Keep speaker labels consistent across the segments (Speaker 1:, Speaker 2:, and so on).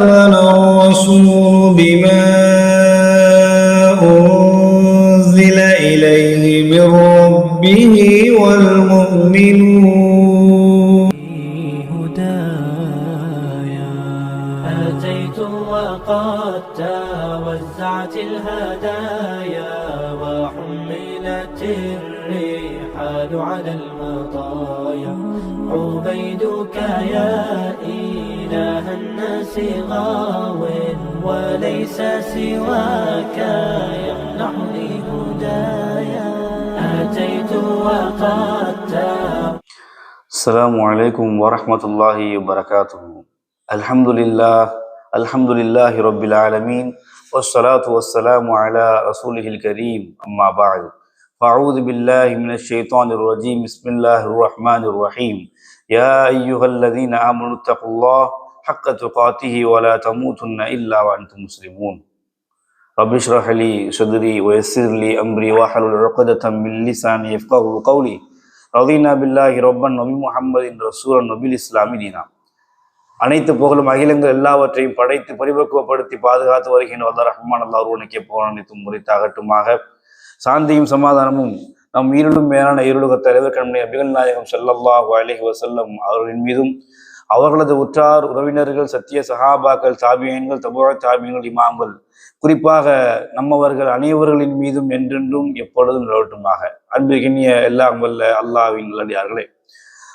Speaker 1: الرسول بما أنزل إليه من ربه والمؤمنون
Speaker 2: هدايا أتيت وقد توزعت الهدايا على المطايا. عبيدك يا إله الناس غاو وليس سواك يمنحني هدايا. أتيت وقد
Speaker 3: السلام عليكم ورحمة الله وبركاته. الحمد لله الحمد لله رب العالمين والصلاة والسلام على رسوله الكريم. أما بعد فأعوذ بالله من الشيطان الرجيم بسم الله الرحمن الرحيم يا أيها الذين آمنوا اتقوا الله حق تقاته ولا تموتن إلا وأنتم مسلمون رب اشرح لي صدري ويسر لي أمري واحلل عقدة من لساني يفقه قولي ரதீனா பில்லாஹி ரொப்பன் நபி முஹம்மதின் ரசூலன் நபில் இஸ்லாமி தீனா அனைத்து புகழும் அகிலங்கள் எல்லாவற்றையும் படைத்து பரிபக்குவப்படுத்தி பாதுகாத்து வருகின்ற வல்ல ரஹ்மான் அல்லா ஒருவனுக்கே புகழ் அனைத்தும் முறித்தாகட்டுமாக சாந்தியும் சமாதானமும் நம் உயிரிலும் மேலான ஈருலக தலைவர் கண்மணி அபிகள் நாயகம் ஸல்லல்லாஹு அலிஹி வசல்லம் அவர்களின் மீதும் அவர்களது உற்றார் உறவினர்கள் சத்திய சஹாபாக்கள் தாபியன்கள் தபுழ தாபியன்கள் இமாம்கள் குறிப்பாக நம்மவர்கள் அனைவர்களின் மீதும் என்றென்றும் எப்பொழுதும் நிலவட்டுமாக. அன்பு எல்லாம் வல்ல அல்லாவின் நல்லடியார்களே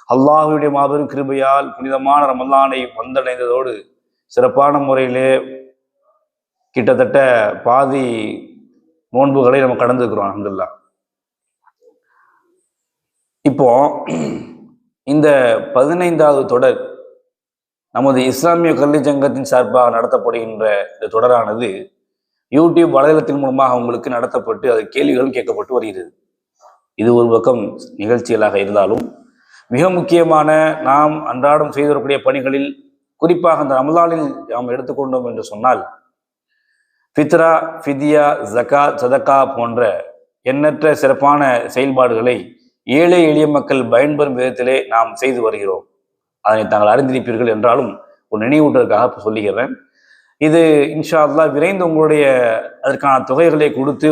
Speaker 3: அல்லாஹுடைய மாபெரும் கிருபையால் புனிதமான ரமல்லானை வந்தடைந்ததோடு சிறப்பான முறையிலே கிட்டத்தட்ட பாதி நோன்புகளை நம்ம கடந்துக்கிறோம் அல்ஹம்துலில்லாஹ் இப்போ இந்த பதினைந்தாவது தொடர் நமது இஸ்லாமிய கல்வி சங்கத்தின் சார்பாக நடத்தப்படுகின்ற இந்த தொடரானது யூடியூப் வலைதளத்தின் மூலமாக உங்களுக்கு நடத்தப்பட்டு அது கேள்விகளும் கேட்கப்பட்டு வருகிறது. இது ஒரு பக்கம் நிகழ்ச்சிகளாக இருந்தாலும் மிக முக்கியமான நாம் அன்றாடம் செய்து வரக்கூடிய பணிகளில் குறிப்பாக அந்த ரமலானில் நாம் எடுத்துக்கொண்டோம் என்று சொன்னால் ஃபித்ரா ஃபிதியா ஜக்கா சதக்கா போன்ற எண்ணற்ற சிறப்பான செயல்பாடுகளை ஏழை எளிய மக்கள் பயன்பெறும் விதத்திலே நாம் செய்து வருகிறோம். அதனை தாங்கள் அறிந்திருப்பீர்கள் என்றாலும் ஒரு நினைவூட்டலுக்காக சொல்லுகிறேன். இது இன்ஷா அல்லா விரைந்து உங்களுடைய அதற்கான தொகைகளை கொடுத்து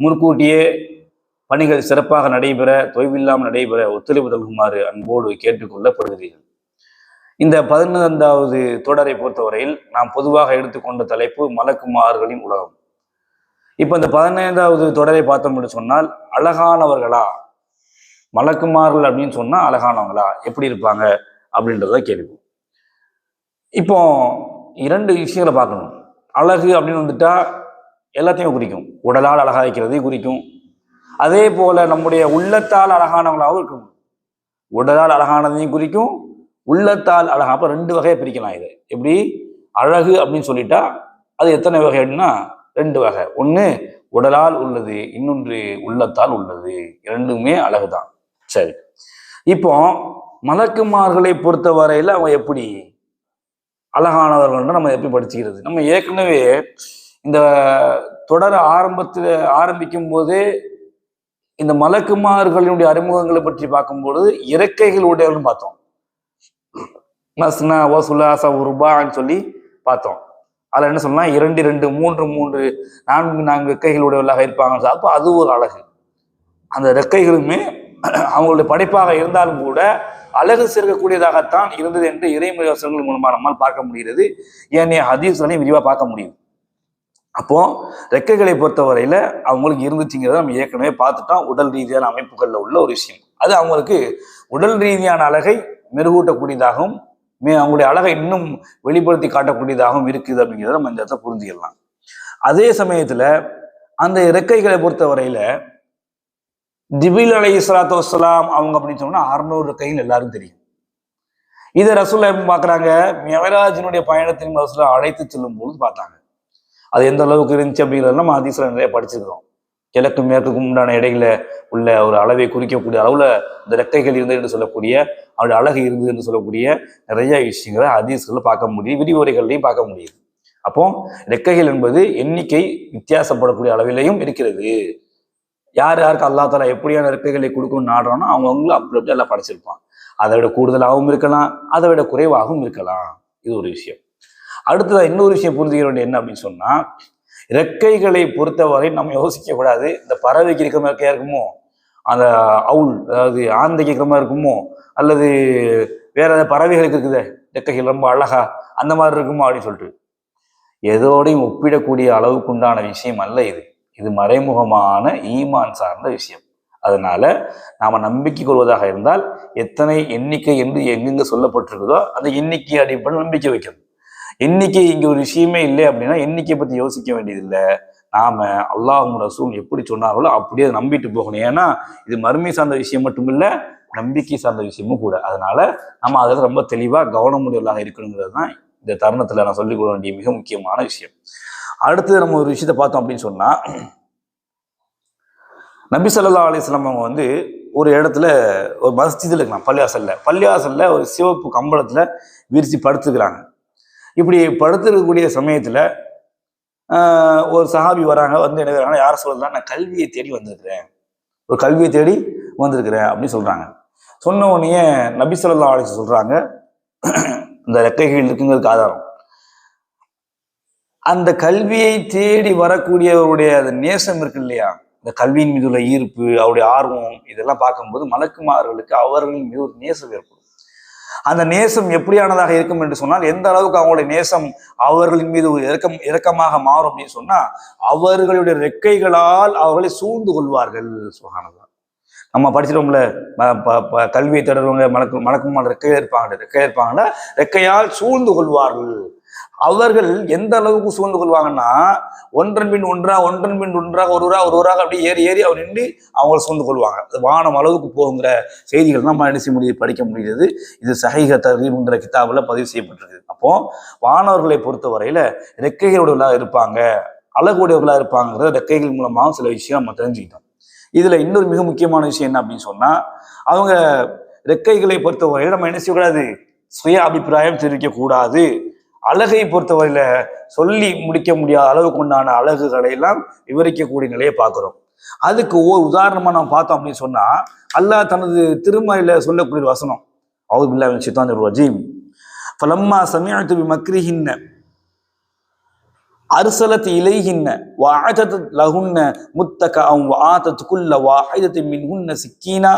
Speaker 3: முன்கூட்டியே பணிகள் சிறப்பாக நடைபெற தொய்வில்லாமல் நடைபெற ஒத்துழைப்பு தருகுமாறு அன்போடு கேட்டுக்கொள்ளப்படுகிறீர்கள். இந்த பதினைந்தாவது தொடரை பொறுத்தவரையில் நாம் பொதுவாக எடுத்துக்கொண்ட தலைப்பு மலக்குமார்களின் உலகம். இப்போ இந்த பதினைந்தாவது தொடரை பார்த்தோம் என்று சொன்னால் அழகானவர்களா? மலக்குமார்கள் அப்படின்னு சொன்னால் அழகானவங்களா? எப்படி இருப்பாங்க? அப்படின்றத கேள்வி இப்போ இரண்டு விஷயங்களை பார்க்கணும். அழகு அப்படின்னு வந்துட்டா எல்லாத்தையும் குறிக்கும். உடலால் அழகா வைக்கிறதையும் குறிக்கும். அதே போல நம்முடைய உள்ளத்தால் அழகானவங்களாகவும் இருக்கும் உடலால் அழகானதையும் குறிக்கும். உள்ளத்தால் அழகா அப்போ ரெண்டு வகையை பிரிக்கலாம் இது. எப்படி? அழகு அப்படின்னு சொல்லிட்டா அது எத்தனை வகை அப்படின்னா ரெண்டு வகை. ஒன்று உடலால் உள்ளது இன்னொன்று உள்ளத்தால் உள்ளது. இரண்டுமே அழகுதான். சரி. இப்போ மலக்குமார்களை பொறுத்த வரையில் அவங்க எப்படி? அழகானவர்கள் நம்ம எப்படி படிச்சுக்கிறது? நம்ம ஏற்கனவே இந்த தொடர் ஆரம்பத்தில் ஆரம்பிக்கும் போது இந்த மலக்குமார்களினுடைய அறிமுகங்களை பற்றி பார்க்கும்பொழுது இறக்கைகள் உடையவர்கள் பார்த்தோம். மஸ்னா வசுலாசா உருபான்னு சொல்லி பார்த்தோம். அதில் என்ன சொல்லலாம் இரண்டு இரண்டு மூன்று மூன்று நான்கு நான்கு ரெக்கைகள் இருப்பாங்க. அப்போ அது ஒரு அழகு. அந்த ரெக்கைகளுமே அவங்களுடைய படைப்பாக இருந்தாலும் கூட அழகு சேர்க்கக்கூடியதாகத்தான் இருந்தது என்று இறைமுறை வசனங்கள் மூலமாக நம்மால் பார்க்க முடிகிறது. ஏனைய ஹதீஸ்களையும் விரிவாக பார்க்க முடியும். அப்போ ரெக்கைகளை பொறுத்தவரையில அவங்களுக்கு இருந்துச்சுங்கிறத நம்ம ஏற்கனவே பார்த்துட்டோம். உடல் ரீதியான அமைப்புகளில் உள்ள ஒரு விஷயம். அது அவங்களுக்கு உடல் ரீதியான அழகை மெருகூட்டக்கூடியதாகவும் மே அவங்களுடைய அழகை இன்னும் வெளிப்படுத்தி காட்டக்கூடியதாகவும் இருக்குது அப்படிங்கிறத நம்ம இந்த இடத்த புரிஞ்சுக்கலாம். அதே சமயத்துல அந்த இறக்கைகளை பொறுத்தவரையில் திபில் அலை இஸ்லாத்து வசலாம் அவங்க அப்படின்னு சொன்னா அறுநூறு கையில் எல்லாருக்கும் தெரியும். இதை ரசூல்லா எப்படி பார்க்குறாங்க? மெவராஜினுடைய பயணத்தின் ரசூலா அழைத்து செல்லும் பொழுது பார்த்தாங்க. அது எந்த அளவுக்கு இருந்துச்சு அப்படிங்கிறது நம்ம அதிசல நிறைய படிச்சிருக்கிறோம். கிழக்கு மேற்குக்கும் உண்டான இடையில உள்ள ஒரு அளவை குறிக்கக்கூடிய அளவுல இந்த ரெக்கைகள் இருந்தது என்று சொல்லக்கூடிய அவருடைய அழகு இருந்தது என்று சொல்லக்கூடிய நிறைய விஷயங்களை ஹதீஸ்களை பார்க்க முடியுது விரிவுரைகள்லையும் பார்க்க முடியுது. அப்போ ரெக்கைகள் என்பது எண்ணிக்கை வித்தியாசப்படக்கூடிய அளவிலையும் இருக்கிறது. யார் யாருக்கு அல்லா தாலா எப்படியான ரெக்கைகளை கொடுக்கணும்னு நாடுறோம்னா அவங்கவுங்களும் அப்படி அப்படி எல்லாம் படைச்சிருப்பான். அதை விட கூடுதலாகவும் இருக்கலாம் அதை விட குறைவாகவும் இருக்கலாம். இது ஒரு விஷயம். அடுத்ததா இன்னொரு விஷயம் புரிஞ்சுக்க வேண்டிய என்ன அப்படின்னு சொன்னா ரெக்கைகளை பொறுத்தவரை நம்ம யோசிக்க கூடாது. இந்த பறவைக்கு இருக்கிற மாதிரி இருக்குமோ? அந்த அவுல் அதாவது ஆந்தைக்கு இருக்கிற மாதிரி இருக்குமோ? அல்லது வேற ஏதாவது பறவைகளுக்கு இருக்குதே? ரெக்கைகள் ரொம்ப அழகா அந்த மாதிரி இருக்குமோ? அப்படின்னு சொல்லிட்டு. எதோடையும் ஒப்பிடக்கூடிய அளவுக்கு உண்டான விஷயம் அல்ல இது. இது மறைமுகமான ஈமான் சார்ந்த விஷயம். அதனால நாம நம்பிக்கை கொள்வதாக இருந்தால் எத்தனை எண்ணிக்கை என்று எங்கெங்க சொல்லப்பட்டிருக்குதோ அந்த எண்ணிக்கை அடிப்படையில் நம்பிக்கை வைக்கணும். இன்னைக்கு இங்கே ஒரு விஷயமே இல்லை அப்படின்னா எண்ணிக்கையை பற்றி யோசிக்க வேண்டியதில்லை. நாம அல்லாஹும் ரசூல் எப்படி சொன்னார்களோ அப்படியே அதை நம்பிட்டு போகணும். ஏன்னா இது மறுமை சார்ந்த விஷயம் மட்டும் இல்லை நம்பிக்கை சார்ந்த விஷயமும் கூட. அதனால நம்ம அதில் ரொம்ப தெளிவாக கவனமுடையவர்களாக இருக்கணுங்கிறது தான் இந்த தருணத்தில் நான் சொல்லிக் கொள்ள வேண்டிய மிக முக்கியமான விஷயம். அடுத்து நம்ம ஒரு விஷயத்தை பார்த்தோம் அப்படின்னு சொன்னா நபி ஸல்லல்லாஹு அலிஸ்லாம் அவங்க வந்து ஒரு இடத்துல ஒரு மஸ்ஜிதில் இருக்கலாம் பள்ளியாசல்ல பள்ளியாசல்ல ஒரு சிவப்பு கம்பளத்துல விரிச்சு படுத்துக்கிறாங்க இப்படி படுத்திருக்கக்கூடிய சமயத்தில் ஆஹ், ஒரு சஹாபி வராங்க வந்து என்ன செய்றாங்கன்னா, யார சொல்லலாம் நான் கல்வியை தேடி வந்திருக்கிறேன். ஒரு கல்வியை தேடி வந்திருக்கிறேன் அப்படின்னு சொல்கிறாங்க சொன்ன உடனே நபி ஸல்லல்லாஹு அலைஹி சொல்கிறாங்க இந்த ரெக்கைகள் இருக்குங்கிறதுக்கு ஆதாரம். அந்த கல்வியை தேடி வரக்கூடியவருடைய அந்த நேசம் இருக்கு இல்லையா? இந்த கல்வியின் மீது உள்ள ஈர்ப்பு அவருடைய ஆர்வம் இதெல்லாம் பார்க்கும்போது மலக்குமார்களுக்கு அவர்களின் மீது ஒரு நேசம் ஏற்படும். அந்த நேசம் எப்படியானதாக இருக்கும் என்று சொன்னால் எந்த அளவுக்கு அவங்களுடைய நேசம் அவர்களின் மீது ஒரு இறக்கம் இறக்கமாக மாறும் அப்படின்னு சொன்னா அவர்களுடைய ரெக்கைகளால் அவர்களை சூழ்ந்து கொள்வார்கள் சுகானதா நம்ம படிச்சிருவோம்ல ப- ப- கல்வியை தொடர்வங்க மலக்கு மலக்குமான ரெக்கையா இருப்பாங்க ரெக்கையா இருப்பாங்கன்னா ரெக்கையால் சூழ்ந்து கொள்வார்கள். அவர்கள் எந்த அளவுக்கு சூழ்ந்து கொள்வாங்கன்னா ஒன்றன் பின் ஒன்றா ஒன்றன் பின் ஒன்றாக ஒருவராக ஒருவராக அப்படியே ஏறி ஏறி அவர் நின்று அவங்களை சூழ்ந்து கொள்வாங்க. அது வானம் அளவுக்கு போகுங்கிற செய்திகள் நம்ம என்ன செய்ய முடியுது படிக்க முடியுது இது சஹீக தரீப்ங்கிற கிதாபில் பதிவு செய்யப்பட்டிருக்கு. அப்போ வானவர்களை பொறுத்தவரையில ரெக்கைகளுடையவர்களாக இருப்பாங்க. அழகுடையவர்களாக இருப்பாங்கிறத ரெக்கைகள் மூலமாக சில விஷயம் நம்ம தெரிஞ்சுக்கிட்டோம். இதுல இன்னொரு மிக முக்கியமான விஷயம் என்ன அப்படின்னு சொன்னா அவங்க ரெக்கைகளை பொறுத்தவரையில நம்ம என்ன செய்யக்கூடாது? சுய அபிப்பிராயம் தெரிவிக்க கூடாது அழகை பொறுத்தவரையில சொல்லி முடிக்க முடியாத அளவுக்கு உண்டான அழகுகளை எல்லாம் விவரிக்கக்கூடிய நிலையை பார்க்கிறோம் அதுக்கு ஓர் உதாரணமா நம்ம பார்த்தோம் அப்படின்னு சொன்னா அல்லாஹ் தனது திருமறையில சொல்லக்கூடிய ஒரு வசனம் அவுது பில்லாஹ் சித்தான் ரஜீம் ஃபலம்மா சமிஅத்து பிமக்ரிஹின்ன அர்சலத் இலைஹின்ன வஅதத் லஹுன்ன முத்தகஅம் வஆதத் குல்ல வாஹிதத்தின் மின்ஹுன்ன சிக்கீனா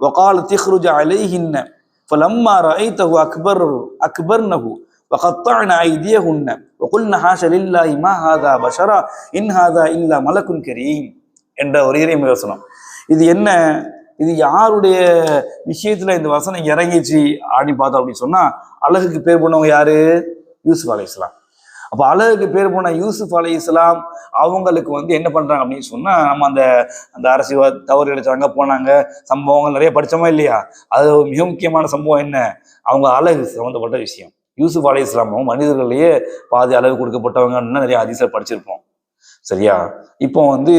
Speaker 3: وقالت تخرج عليهن فلما رأيته أكبر أكبرنه وقطعن أيديهن وقلن حاش لله ما هذا بشرا إن هذا إلا ملك كريم என்ற ஒரு இறைமை வசனம் இது என்ன இது யாருடைய விஷயத்துல இந்த வசனம் இறங்கிச்சு அப்படின்னு பார்த்தோம் அப்படின்னு சொன்னா அழகுக்கு பேர் பண்ணவங்க யாரு யூசுப் அலை இஸ்லாம் அப்போ அழகுக்கு பேர் போன யூசுப் அலை இஸ்லாம் அவங்களுக்கு வந்து என்ன பண்றாங்க அப்படின்னு சொன்னா நம்ம அந்த அந்த அரசியல் தவறு இழைச்சாங்க போனாங்க சம்பவங்கள் நிறைய படிச்சோமா இல்லையா அது ஒரு மிக முக்கியமான சம்பவம் என்ன அவங்க அழகு சம்மந்தப்பட்ட விஷயம் யூசுப் அலி இஸ்லாமும் மனிதர்களையே பாதி அளவு கொடுக்கப்பட்டவங்கன்னு நிறைய அதிசயம் படிச்சிருப்போம். சரியா? இப்போ வந்து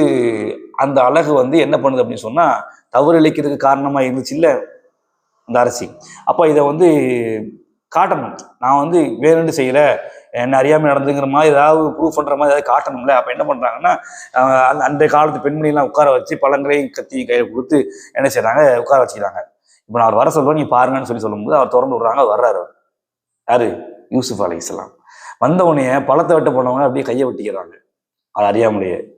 Speaker 3: அந்த அழகு வந்து என்ன பண்ணுது அப்படின்னு சொன்னால் தவறு இழைக்கிறதுக்கு காரணமாக இருந்துச்சு இல்லை? இந்த அரசி. அப்போ இதை வந்து காட்டணும். நான் வந்து வேணும்னு செய்யல? என்ன அறியாமல் நடந்துங்கிற மாதிரி ஏதாவது ப்ரூஃப் பண்ணுற மாதிரி ஏதாவது காட்டணும்ல? அப்போ என்ன பண்ணுறாங்கன்னா அந்த அன்றைய காலத்து பெண்மணிலாம் உட்கார வச்சு பழங்களையும் கத்தி கையில் கொடுத்து என்ன செய்கிறாங்க உட்கார வச்சுக்கிறாங்க. இப்போ நான் அவர் வர சொல்றேன் நீ பாருங்கன்னு சொல்லி சொல்லும்போது அவர் திறந்து விடுறாங்க அவர் வர்றாரு அவர். யாரு? யூசுப் அலை இஸ்லாம். வந்த உடனே பழத்தை வெட்ட போனவங்க அப்படியே கையை வெட்டிக்கிறாங்க. அது அறியாமலேயே.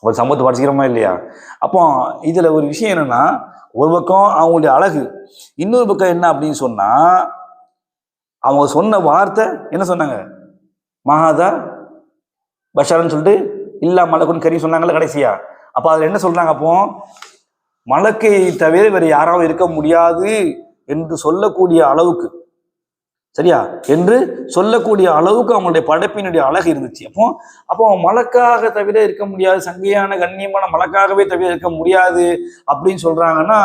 Speaker 3: ஒரு சமூகத்தை படிச்சுக்கிறோமா இல்லையா? அப்போ இதுல ஒரு விஷயம் என்னன்னா ஒரு பக்கம் அவங்களுடைய அழகு இன்னொரு பக்கம் என்ன அப்படின்னு சொன்னா அவங்க சொன்ன வார்த்தை என்ன சொன்னாங்க? மகாதா பஷார்னு சொல்லிட்டு இல்லா மலக்குன்னு கறி சொன்னாங்கல்ல கடைசியா? அப்போ அதில் என்ன சொல்றாங்க அப்போ? மலக்கை தவிர வேறு யாராவது இருக்க முடியாது என்று சொல்லக்கூடிய அளவுக்கு. சரியா? என்று சொல்லக்கூடிய அளவுக்கு அவங்களுடைய படைப்பினுடைய அழகு இருந்துச்சு. அப்போ அப்போ மலக்காக தவிர இருக்க முடியாது. சங்கையான கண்ணியமான மலக்காகவே தவிர இருக்க முடியாது அப்படின்னு சொல்றாங்கன்னா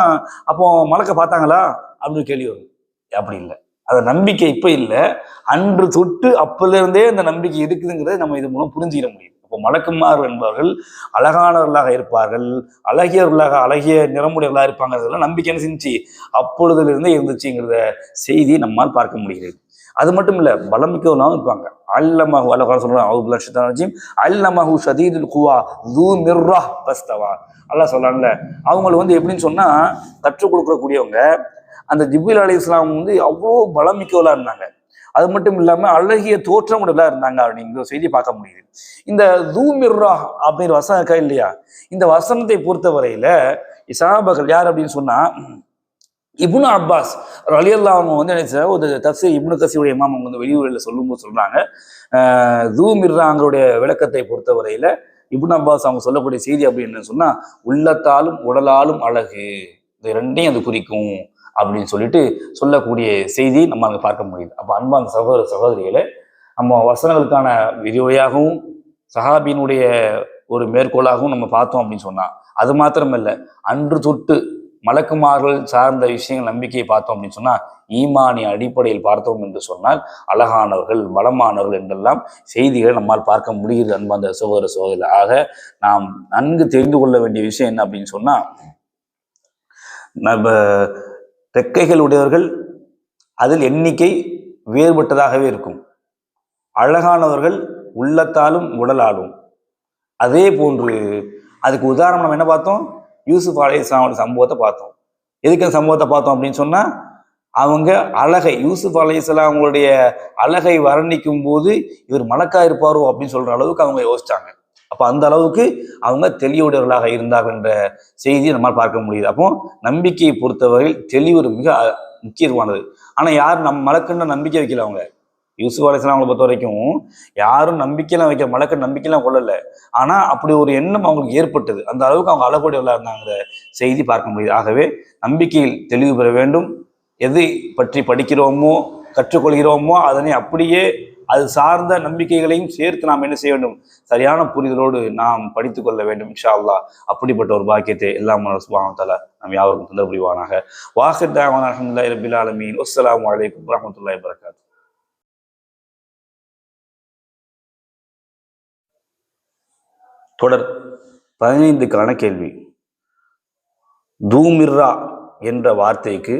Speaker 3: அப்போ மலக்க பார்த்தாங்களா? அப்படின்னு கேள்வி வரும். அப்படி இல்லை. அந்த நம்பிக்கை இப்ப இல்லை. அன்று தொட்டு அப்பல இருந்தே அந்த நம்பிக்கை இருக்குதுங்கிறத நம்ம இது மூலம் புரிஞ்சுக்கிற முடியும். இப்போ மலக்குமார் என்பவர்கள் அழகானவர்களாக இருப்பார்கள் அழகியவர்களாக அழகிய நிறமுடையவர்களாக இருப்பாங்கிறதுல நம்பிக்கை என்ன செஞ்சு அப்பொழுதுலேருந்தே இருந்துச்சுங்கிறத செய்தி நம்மால் பார்க்க முடிகிறது. அது மட்டும் இல்ல பலமிக்கவர்களாகவும் இருப்பாங்க. அல்லமஹு அல்ல சொல்றான் அவுது லட்சத்தனஜிம் அல்லமஹு ஷதீதுல் குவா தூ மிர்ரா பஸ்தவா அல்லாஹ் சொல்றாங்கல்ல அவங்களை வந்து எப்படின்னு சொன்னா கற்றுக் கொடுக்கக்கூடியவங்க அந்த ஜிபுல் அலி இஸ்லாம் வந்து அவ்வளோ பலம் பலமிக்கவளா இருந்தாங்க. அது மட்டும் இல்லாம அழகிய தோற்றம் உடலா இருந்தாங்க அப்படிங்கிற செய்தி பார்க்க முடியுது. இந்த தூமிர்ரா அப்படிங்கிற வசனம் இருக்கா இல்லையா? இந்த வசனத்தை பொறுத்த வரையில சஹாபாக்கள் யார் அப்படின்னு சொன்னா இப்னு அப்பாஸ் ரலியல்லா அவங்க வந்து என்ன ஒரு தப்சி இப்னு கசியுடைய இமாம் அவங்க வந்து வெளியூரில் சொல்லும்போது சொல்றாங்க. தூமிர்ராங்களுடைய தூ பொறுத்த விளக்கத்தை பொறுத்தவரையில இப்னு அப்பாஸ் அவங்க சொல்லக்கூடிய செய்தி அப்படின்னு சொன்னா உள்ளத்தாலும் உடலாலும் அழகு. இது ரெண்டையும் அது குறிக்கும். அப்படின்னு சொல்லிட்டு சொல்லக்கூடிய செய்தி நம்ம அங்கே பார்க்க முடியுது. அப்போ அன்பான சகோதர சகோதரிகளை நம்ம வசனங்களுக்கான விரிவையாகவும் சஹாபியினுடைய ஒரு மேற்கோளாகவும் நம்ம பார்த்தோம் அப்படின்னு சொன்னால் அது மாத்திரமல்ல அன்று தொட்டு மலக்குமார்கள் சார்ந்த விஷயங்கள் நம்பிக்கையை பார்த்தோம் அப்படின்னு சொன்னால் ஈமானிய அடிப்படையில் பார்த்தோம் என்று சொன்னால் அழகானவர்கள் பலமானவர்கள் என்றெல்லாம் செய்திகளை நம்மால் பார்க்க முடியுது அன்பாந்த சகோதர சகோதரி ஆக நாம் நன்கு தெரிந்து கொள்ள வேண்டிய விஷயம் என்ன அப்படின்னு சொன்னால் நம்ம ரெக்கைகள் உடையவர்கள் அதில் எண்ணிக்கை வேறுபட்டதாகவே இருக்கும். அழகானவர்கள் உள்ளத்தாலும் உடலாலும். அதே போன்று அதுக்கு உதாரணம் நம்ம என்ன பார்த்தோம்? யூசுப் அலை இஸ்லாமோட சம்பவத்தை பார்த்தோம். எதுக்கு அந்த சம்பவத்தை பார்த்தோம் அப்படின்னு சொன்னால் அவங்க அழகை யூசுப் அலை அவங்களுடைய அழகை வர்ணிக்கும் போது இவர் மலக்கா இருப்பாரோ அப்படின்னு சொல்ற அளவுக்கு அவங்க யோசிச்சாங்க. அப்போ அந்த அளவுக்கு அவங்க தெளிவுடையவர்களாக இருந்தார்கள் என்ற செய்தியை நம்மால் பார்க்க முடியுது. அப்போ நம்பிக்கையை பொறுத்தவரையில் தெளிவு மிக முக்கியமானது ஆனால் யார் நம் மலக்குன்னு நம்பிக்கை வைக்கல அவங்க. யூசுப் அலைஸ்லாம் அவங்களை பொறுத்த வரைக்கும் யாரும் நம்பிக்கையெல்லாம் வைக்க மலக்க நம்பிக்கையெல்லாம் கொள்ளல. ஆனால் அப்படி ஒரு எண்ணம் அவங்களுக்கு ஏற்பட்டது. அந்த அளவுக்கு அவங்க அழகுடையவர்களாக இருந்தாங்கிற செய்தி பார்க்க முடியுது. ஆகவே நம்பிக்கையில் தெளிவு பெற வேண்டும். எது பற்றி படிக்கிறோமோ கற்றுக்கொள்கிறோமோ அதனை அப்படியே அது சார்ந்த நம்பிக்கைகளையும் சேர்த்து நாம் என்ன செய்ய வேண்டும்? சரியான புரிதலோடு நாம் படித்து கொள்ள வேண்டும் இன்ஷா அல்லாஹ் அப்படிப்பட்ட ஒரு பாக்கியத்தை எல்லாம் சுபாவத்தால நாம் யாவருக்கும் தந்த புரிவானாக. வாஹிர் தாவான் ரபில் ஆலமீன். அஸ்ஸலாமு அலைக்கும் வரகாத்து தொடர். பதினைந்துக்கான கேள்வி. தூமிர்ரா என்ற வார்த்தைக்கு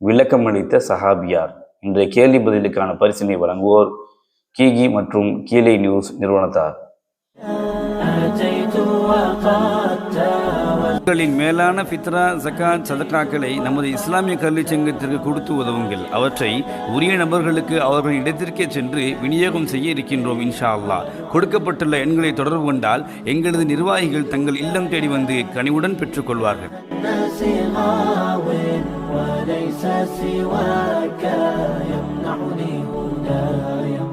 Speaker 3: விளக்கமளித்த சஹாபியார் இன்றைய கேள்வி பதிலுக்கான பரிசினை வழங்குவோர் கீகி மற்றும் கீழே நியூஸ் நிறுவனத்தார். உங்களின் மேலான பித்ரா ஜக்காத் சதக்காக்களை நமது இஸ்லாமிய கல்வி சங்கத்திற்கு கொடுத்து உதவுங்கள். அவற்றை உரிய நபர்களுக்கு அவர்களின் இடத்திற்கே சென்று விநியோகம் செய்ய இருக்கின்றோம் இன்ஷா அல்லா கொடுக்கப்பட்டுள்ள எண்களை தொடர்பு கொண்டால் எங்களது நிர்வாகிகள் தங்கள் இல்லம் தேடி வந்து கனிவுடன் பெற்றுக்கொள்வார்கள்
Speaker 2: وليس سواك يمنعني هدايا.